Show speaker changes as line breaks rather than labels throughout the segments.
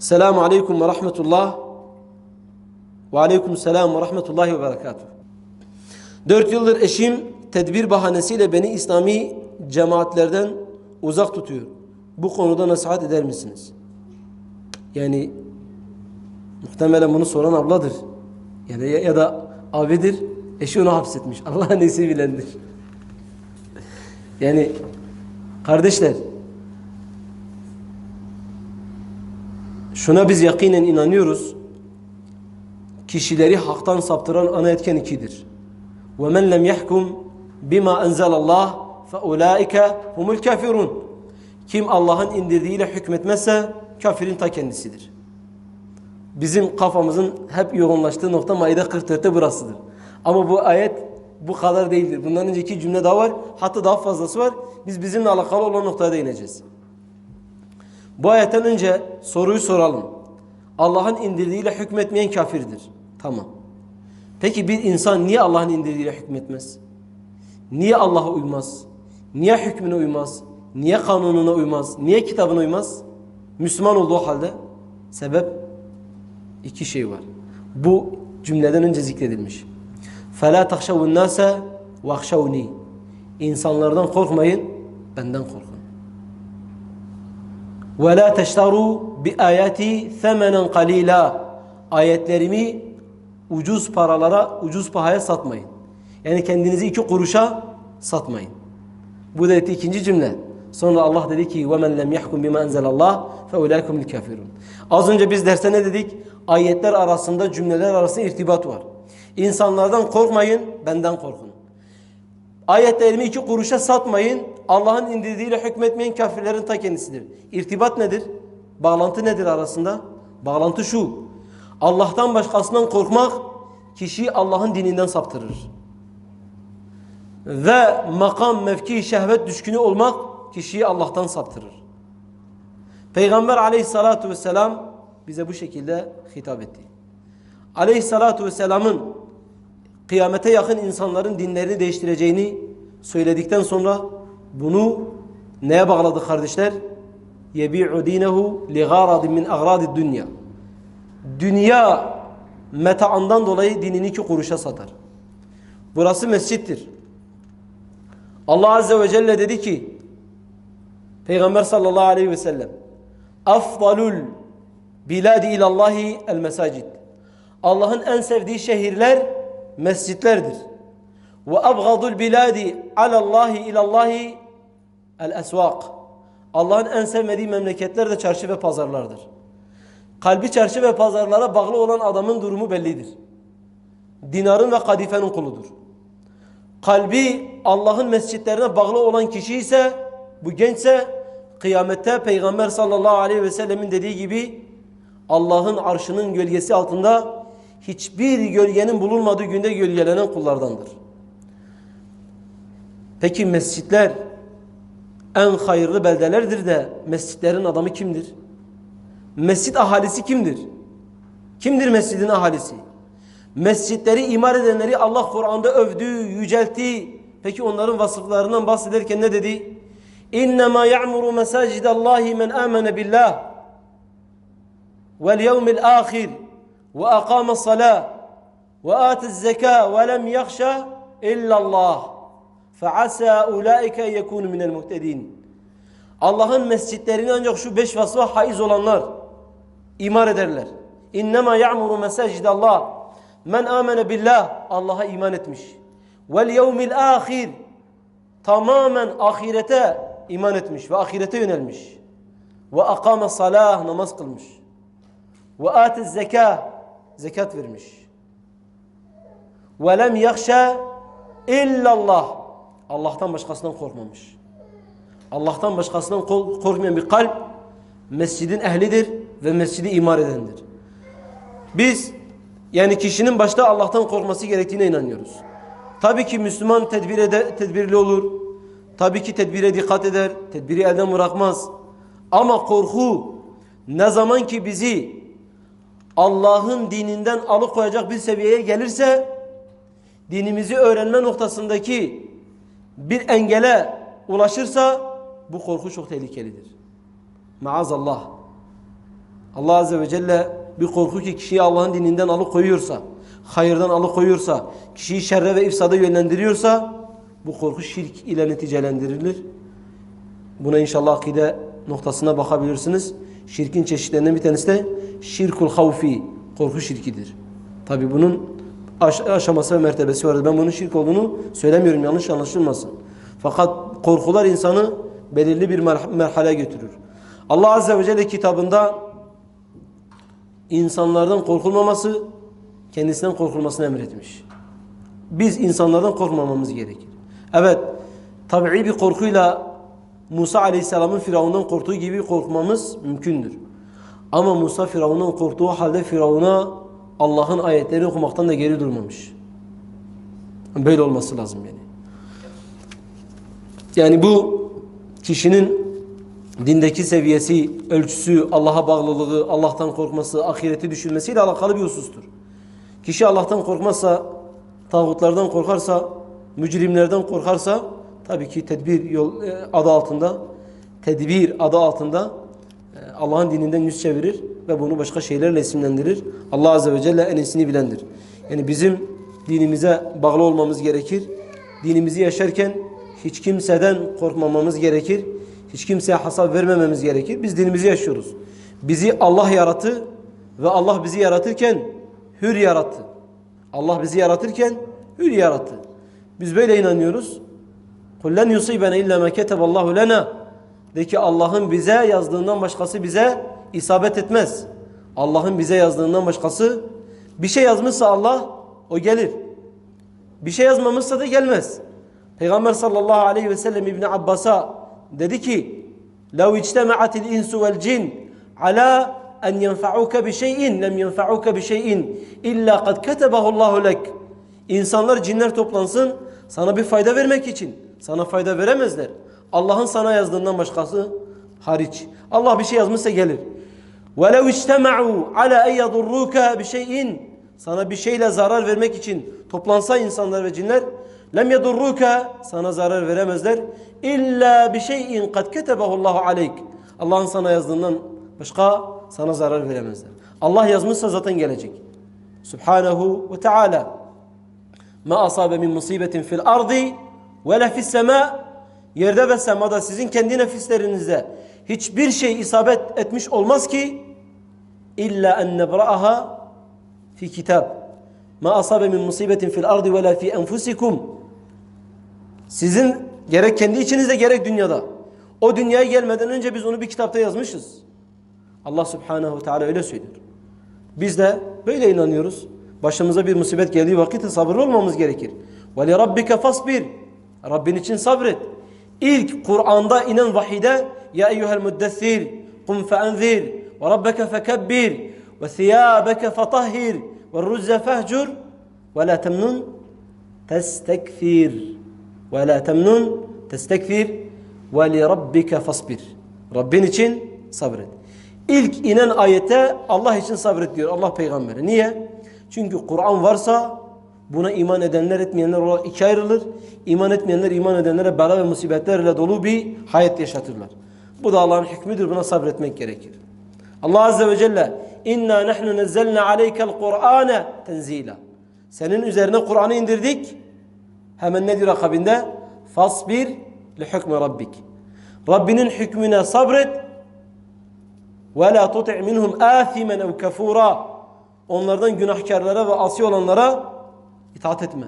Selamu Aleyküm ve Rahmetullah ve Aleyküm Selam ve Rahmetullahi ve Berekatuhu. Dört yıldır eşim tedbir bahanesiyle beni İslami cemaatlerden uzak tutuyor. Bu konuda nasihat eder misiniz? Yani muhtemelen bunu soran abladır. Ya da, ya da abidir. Eşi onu hapsetmiş. Allah neyse bilendir. Yani kardeşler şuna biz yakinen inanıyoruz. Kişileri haktan saptıran ana etken ikidir. وَمَنْ لَمْ يَحْكُمْ بِمَا أَنْزَلَ اللّٰهِ فَاُولَٰئِكَ هُمُ الْكَافِرُونَ Kim Allah'ın indirdiğiyle hükmetmezse kafirin ta kendisidir. Bizim kafamızın hep yoğunlaştığı nokta Maide 44'te burasıdır. Ama bu ayet bu kadar değildir. Bundan önceki cümle daha var. Hatta daha fazlası var. Biz bizimle alakalı olan noktaya değineceğiz. Bu ayetten önce soruyu soralım. Allah'ın indirdiğiyle hükmetmeyen kafirdir. Tamam. Peki bir insan niye Allah'ın indirdiğiyle hükmetmez? Niye Allah'a uymaz? Niye hükmüne uymaz? Niye kanununa uymaz? Niye kitabına uymaz? Müslüman olduğu halde sebep iki şey var. Bu cümleden önce zikredilmiş. فَلَا تَخْشَوُ النَّاسَ وَخْشَوْنِي İnsanlardan korkmayın, benden korkun. وَلَا تَشْتَرُوا بِآيَاتِ ثَمَنًا قَلِيلًا Ayetlerimi ucuz paralara, ucuz pahaya satmayın. Yani kendinizi iki kuruşa satmayın. Bu da etti ikinci cümle. Sonra Allah dedi ki وَمَنْ لَمْ يَحْكُمْ بِمَا أَنْزَلَ اللّٰهِ فَاُولَٰيكُمُ الْكَافِرُونَ Az önce biz derste ne dedik? Ayetler arasında, cümleler arasında irtibat var. İnsanlardan korkmayın, benden korkun. Ayetlerimi iki kuruşa satmayın. Allah'ın indirdiğiyle hükmetmeyen kafirlerin ta kendisidir. İrtibat nedir? Bağlantı nedir arasında? Bağlantı şu. Allah'tan başkasından korkmak kişiyi Allah'ın dininden saptırır. Ve makam, mevki, şehvet düşkünü olmak kişiyi Allah'tan saptırır. Peygamber aleyhissalatu vesselam bize bu şekilde hitap etti. Aleyhissalatu vesselamın kıyamete yakın insanların dinlerini değiştireceğini söyledikten sonra bunu neye bağladı kardeşler? يَبِيعُ دِينَهُ لِغَارَضٍ مِنْ اَغْرَادِ dünya. Dünya metaandan dolayı dinini iki kuruşa satar. Burası mescittir. Allah Azze ve Celle dedi ki Peygamber sallallahu aleyhi ve sellem Afdalul biladi ilallahi el mesacid Allah'ın en sevdiği şehirler mescitlerdir. Ve abgadul biladi alallahi ilallahi el esvak Allah'ın en sevmediği memleketler de çarşı ve pazarlardır. Kalbi çarşı ve pazarlara bağlı olan adamın durumu bellidir. Dinarın ve kadifenin kuludur. Kalbi Allah'ın mescitlerine bağlı olan kişi ise bu gençse kıyamette Peygamber sallallahu aleyhi ve sellemin dediği gibi Allah'ın arşının gölgesi altında hiçbir gölgenin bulunmadığı günde gölgelenen kullardandır. Peki mescitler en hayırlı beldelerdir de mescitlerin adamı kimdir? Mescit ahalisi kimdir? Kimdir mescidin ahalisi? Mescitleri imar edenleri Allah Kur'an'da övdü, yüceltti. Peki onların vasıflarından bahsederken ne dedi? İnnemâ ya'muru mesâcidallahi men âmene billah vel yevmil âhir aqâme salâh ve âtiz zekâ ve lem yakşa illallah fe'asâ ulâike yekûnu minel muhtedîn Allah'ın mescitlerini ancak şu beş vasfa haiz olanlar imar ederler. İnnemâ ya'muru mesâcidallah men amene billah Allah'a iman etmiş. Vel yevmil ahir tamamen ahirete iman etmiş ve ahirete yönelmiş. Ve akame salah namaz kılmış. Ve atiz zeka zekat vermiş. Ve lem yakşa illallah Allah'tan başkasından korkmamış. Allah'tan başkasından korkmayan bir kalp mescidin ehlidir ve mescidi imar edendir. Biz yani kişinin başta Allah'tan korkması gerektiğine inanıyoruz. Tabii ki Müslüman tedbir ede, tedbirli olur. Tabii ki tedbire dikkat eder. Tedbiri elden bırakmaz. Ama korku ne zaman ki bizi Allah'ın dininden alıkoyacak bir seviyeye gelirse dinimizi öğrenme noktasındaki bir engele ulaşırsa bu korku çok tehlikelidir. Maazallah. Allah Azze ve Celle bir korku ki kişiyi Allah'ın dininden alıkoyuyorsa, hayırdan alıkoyuyorsa, kişiyi şerre ve ifsada yönlendiriyorsa bu korku şirk ile neticelendirilir. Buna inşallah akide noktasına bakabilirsiniz. Şirkin çeşitlerinden bir tanesi de şirkul havfi, korku şirkidir. Tabi bunun aş aşaması ve mertebesi vardır. Ben bunun şirk olduğunu söylemiyorum yanlış anlaşılmasın. Fakat korkular insanı belirli bir merhale götürür. Allah Azze ve Celle kitabında insanlardan korkulmaması, kendisinden korkulmasını emretmiş. Biz insanlardan korkmamamız gerekir. Evet, tabii bir korkuyla Musa Aleyhisselam'ın Firavun'dan korktuğu gibi korkmamız mümkündür. Ama Musa Firavun'dan korktuğu halde Firavun'a Allah'ın ayetlerini okumaktan da geri durmamış. Böyle olması lazım yani. Yani bu kişinin dindeki seviyesi, ölçüsü, Allah'a bağlılığı, Allah'tan korkması, ahireti düşünmesiyle alakalı bir husustur. Kişi Allah'tan korkmazsa, tağutlardan korkarsa, mücrimlerden korkarsa tabii ki tedbir yol, e, adı altında, tedbir adı altında e, Allah'ın dininden yüz çevirir ve bunu başka şeylerle isimlendirir. Allah Azze ve Celle en iyisini bilendir. Yani bizim dinimize bağlı olmamız gerekir. Dinimizi yaşarken hiç kimseden korkmamamız gerekir. Hiç kimseye hasap vermememiz gerekir. Biz dinimizi yaşıyoruz. Bizi Allah yarattı ve Allah bizi yaratırken hür yarattı. Allah bizi yaratırken hür yarattı. Biz böyle inanıyoruz. Kullen yusibene illa ma kataballahu lena. De ki Allah'ın bize yazdığından başkası bize isabet etmez. Allah'ın bize yazdığından başkası bir şey yazmışsa Allah o gelir. Bir şey yazmamışsa da gelmez. Peygamber sallallahu aleyhi ve sellem İbni Abbas'a dedi ki لَوْ اِجْتَمَعَتِ الْاِنْسُ وَالْجِنْ عَلَى أَنْ يَنْفَعُوكَ بِشَيْءٍ لَمْ يَنْفَعُوكَ بِشَيْءٍ اِلَّا قَدْ كَتَبَهُ اللّٰهُ لَكَ İnsanlar, cinler toplansın sana bir fayda vermek için. Sana fayda veremezler. Allah'ın sana yazdığından başkası hariç. Allah bir şey yazmışsa gelir. وَلَوْ اِجْتَمَعُوا عَلَى اَنْ يَضُرُّوكَ بِشَيْءٍ Sana bir şeyle zarar vermek için toplansa insanlar ve cinler lem yedurruka sana zarar veremezler illa bir şeyin kad ketebehu Allahu aleyk. Allah'ın sana yazdığından başka sana zarar veremezler. Allah yazmışsa zaten gelecek. Subhanahu ve Teala. Ma asabe min musibetin fil ardi ve la fis sema yerde ve semada sizin kendi nefislerinizde hiçbir şey isabet etmiş olmaz ki illa en nebra'aha fi kitab. Ma asabe min musibetin fil ardi ve la fi enfusikum. Sizin gerek kendi içinizde gerek dünyada. O dünyaya gelmeden önce biz onu bir kitapta yazmışız. Allah subhanehu ve teala öyle söylüyor. Biz de böyle inanıyoruz. Başımıza bir musibet geldiği vakit sabırlı olmamız gerekir. Ve li rabbike fasbir. Rabbin için sabret. İlk Kur'an'da inen vahide ya eyyuhel muddessir kum feenzir ve rabbeke fekebbir ve thiyâbeke fetahhir ve ruzze fehcur ve la temnun testekfir ve la temnun testekfir ve li rabbike fasbir. Rabbin için sabret. İlk inen ayete Allah için sabret diyor Allah peygamberi. Niye? Çünkü Kur'an varsa buna iman edenler etmeyenler olarak iki ayrılır. İman etmeyenler iman edenlere bela ve musibetlerle dolu bir hayat yaşatırlar. Bu da Allah'ın hükmüdür. Buna sabretmek gerekir. Allah Azze ve Celle İnna nahnu nezzelna aleykel Kur'ane tenzila. Senin üzerine Kur'an'ı indirdik. Hemen ne diyor akabinde? Fasbir li hükmü rabbik. Rabbinin hükmüne sabret. Ve la tuti' minhum athimen ev kafura. Onlardan günahkarlara ve asi olanlara itaat etme.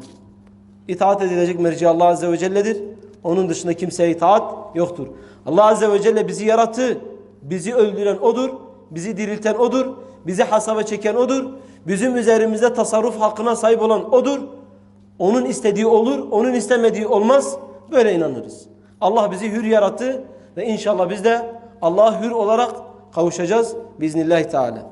İtaat edilecek merci Allah Azze ve Celle'dir. Onun dışında kimseye itaat yoktur. Allah Azze ve Celle bizi yarattı. Bizi öldüren O'dur. Bizi dirilten O'dur. Bizi hasaba çeken O'dur. Bizim üzerimizde tasarruf hakkına sahip olan O'dur. Onun istediği olur, onun istemediği olmaz. Böyle inanırız. Allah bizi hür yarattı ve inşallah biz de Allah'a hür olarak kavuşacağız. Biiznillahü Teala.